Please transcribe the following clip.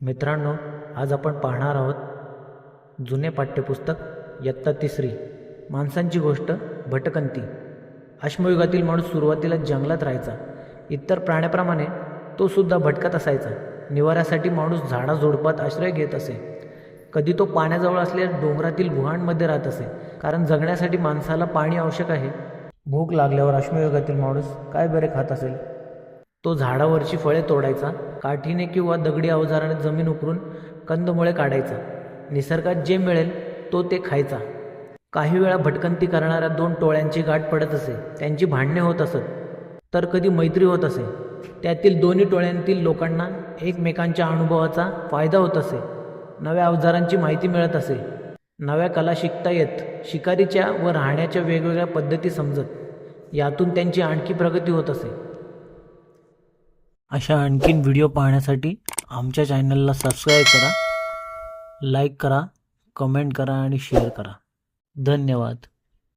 मित्रांनो आज आपण पाहणार आहोत जुने पाठ्यपुस्तक इयत्ता तिसरी माणसांची गोष्ट भटकंती. अश्मयुगातील माणूस सुरुवातीला जंगलात राहायचा. इतर प्राण्याप्रमाणे तो सुद्धा भटकत असायचा. निवाऱ्यासाठी माणूस झाडाझुडपात आश्रय घेत असे. कधी तो पाण्याजवळ असलेल्या डोंगरातील गुहांमध्ये राहत असे. कारण जगण्यासाठी माणसाला पाणी आवश्यक आहे. भूक लागल्यावर अश्मयुगातील माणूस काय बरे खात असेल? तो झाडावरची फळे तोडायचा काठीने किंवा दगडी अवजाराने जमीन उकरून कंदमुळे काढायचा. निसर्गात जे मिळेल तो ते खायचा. काही वेळा भटकंती करणाऱ्या दोन टोळ्यांची गाठ पडत असे त्यांची भांडणे होत असत तर कधी मैत्री होत असे. त्यातील दोन्ही टोळ्यांतील लोकांना एकमेकांच्या अनुभवाचा फायदा होत असे. नव्या अवजारांची माहिती मिळत असे. नव्या कला शिकता येत शिकारीच्या व राहण्याच्या वेगवेगळ्या पद्धती समजत. यातून त्यांची आणखी प्रगती होत असे. अशा आणखीन व्हिडिओ पाहण्यासाठी आमच्या चॅनलला सबस्क्राईब करा लाईक करा कमेंट करा आणि शेअर करा. धन्यवाद.